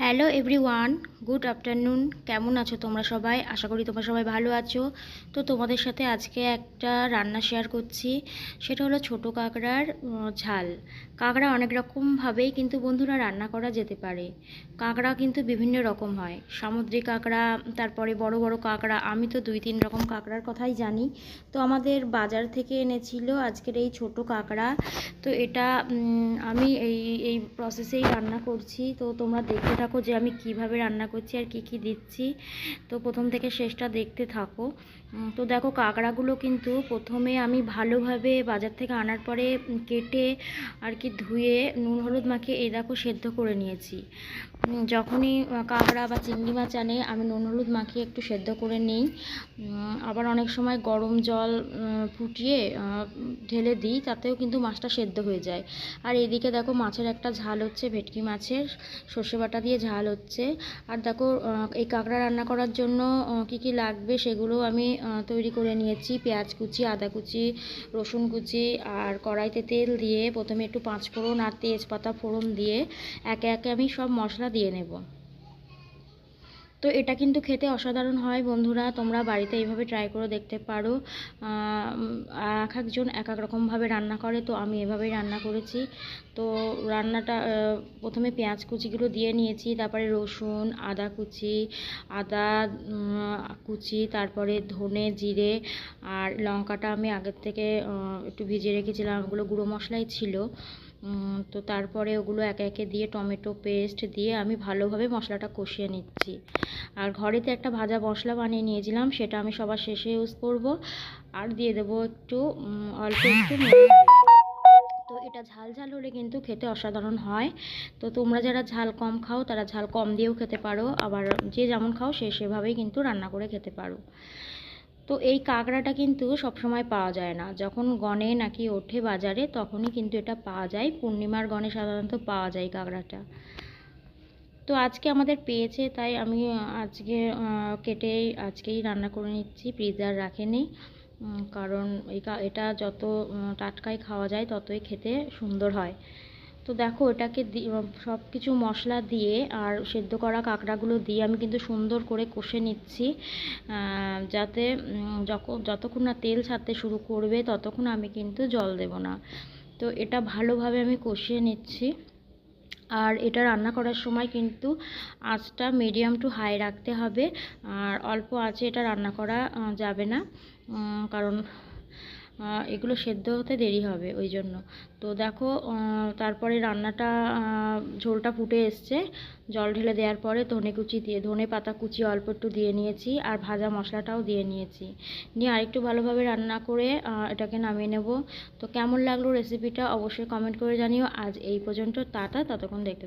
Hello everyone good afternoon কেমন আছো তোমরা সবাই? আশা করি তোমরা সবাই ভালো আছো। তো তোমাদের সাথে আজকে একটা রান্না শেয়ার করছি। সেটা হলো ছোট কাঁকড়ার ঝাল। কাঁকড়া অনেক রকমভাবেই কিন্তু বন্ধুরা রান্না করা যেতে পারে। কাঁকড়া কিন্তু বিভিন্ন রকম হয়। সামুদ্রিক কাঁকড়া, তারপরে বড় বড় কাঁকড়া, আমি তো দুই তিন রকম কাঁকড়ার কথাই জানি। তো আমাদের বাজার থেকে এনেছিল আজকের এই ছোট কাঁকড়া। তো এটা আমি এই এই প্রসেসেই রান্না করছি। তো তোমরা দেখতে থাকো যে আমি কীভাবে রান্না করছি আর কি কি দিচ্ছি। তো প্রথম থেকে শেষটা দেখতে থাকো। তো দেখো কাঁকড়াগুলো কিন্তু প্রথমে আমি ভালোভাবে বাজার থেকে আনার পরে কেটে আর কি ধুয়ে নুন, হলুদ মাখিয়ে এই দেখো সেদ্ধ করে নিয়েছি। যখনই কাঁকড়া বা চিংড়ি মাছ আনে, আমি নুন, হলুদ মাখিয়ে একটু সেদ্ধ করে নিই। আবার অনেক সময় গরম জল ফুটিয়ে ঢেলে দিই, তাতেও কিন্তু মাছটা সেদ্ধ হয়ে যায়। আর এদিকে দেখো মাছের একটা ঝাল হচ্ছে, ভেটকি মাছের সর্ষে বাটা দিয়ে ঝাল হচ্ছে। আর দেখো এই কাঁকড়া রান্না করার জন্য কি কি লাগবে সেগুলো আমি তৈরি করে নিয়েছি। পেঁয়াজ কুচি, আদা কুচি, রসুন কুচি আর কড়াইতে তেল দিয়ে প্রথমে একটু পাঁচফোড়ন আর তেজপাতা ফোড়ন দিয়ে একে একে আমি সব মশলা দিয়ে নেব। তো এটা কিন্তু খেতে অসাধারণ হয় বন্ধুরা, তোমরা বাড়িতে এইভাবে ট্রাই করে দেখতে পারো। এক একজন এক এক রকমভাবে রান্না করে, তো আমি এভাবেই রান্না করেছি। তো রান্নাটা প্রথমে পেঁয়াজ কুচিগুলো দিয়ে নিয়েছি, তারপরে রসুন, আদা কুচি আদা কুচি, তারপরে ধনে জিরে, আর লঙ্কাটা আমি আগের থেকে একটু ভিজিয়ে রেখেছিলাম, ওগুলো গুঁড়ো মশলাই ছিল। তো তারপরে ওগুলো একে একে দিয়ে টমেটো পেস্ট দিয়ে আমি ভালোভাবে মশলাটা কষিয়ে নিচ্ছি। আর ঘরেতে একটা ভাজা মশলা বানিয়ে নিয়েছিলাম, সেটা আমি সবার শেষে ইউজ করব। আর দিয়ে দেবো একটু অল্প একটু তো এটা ঝাল ঝাল হলে কিন্তু খেতে অসাধারণ হয়। তো তোমরা যারা ঝাল কম খাও, তারা ঝাল কম দিয়েও খেতে পারো। আবার যে যেমন খাও, সে সেভাবেই কিন্তু রান্না করে খেতে পারো। তো এই কাঁকড়াটা কিন্তু সবসময় পাওয়া যায় না। যখন গনে নাকি ওঠে বাজারে, তখনই কিন্তু এটা পাওয়া যায়। পূর্ণিমার গনে সাধারণত পাওয়া যায় কাঁকড়াটা। তো আজকে আমাদের পেয়েছে, তাই আমি আজকে কেটেই আজকেই রান্না করে নিচ্ছি। ফ্রিজার রাখেনি কারণ এটা যত টাটকাই খাওয়া যায়, ততই খেতে সুন্দর হয়। তো দেখো এটাকে সব কিছু মশলা দিয়ে আর সেদ্ধ করা কাঁকড়াগুলো দিয়ে আমি কিন্তু সুন্দর করে কষে নিচ্ছি। যাতে যখন যতক্ষণ না তেল ছাড়তে শুরু করবে ততক্ষণ আমি কিন্তু জল দেব না। তো এটা ভালোভাবে আমি কষিয়ে নিচ্ছি। আর এটা রান্না করার সময় কিন্তু আঁচটা মিডিয়াম টু হাই রাখতে হবে। আর অল্প আঁচে এটা রান্না করা যাবে না। কারণ এগুলো সেদ্ধ হতে দেরি হবে ওই জন্য। তো দেখো তারপরে রান্নাটা ঝোলটা ফুটে এসছে। জল ঢেলে দেওয়ার পরে ধনে কুচি দিয়ে, ধনে পাতা কুচি অল্প একটু দিয়ে নিয়েছি আর ভাজা মশলাটাও দিয়ে নিয়েছি। নিয়ে আরেকটু ভালোভাবে রান্না করে এটাকে নামিয়ে নেব। তো কেমন লাগল রেসিপিটা অবশ্যই কমেন্ট করে জানিও। আজ এই পর্যন্ত, টাটা, ততক্ষণ দেখতে।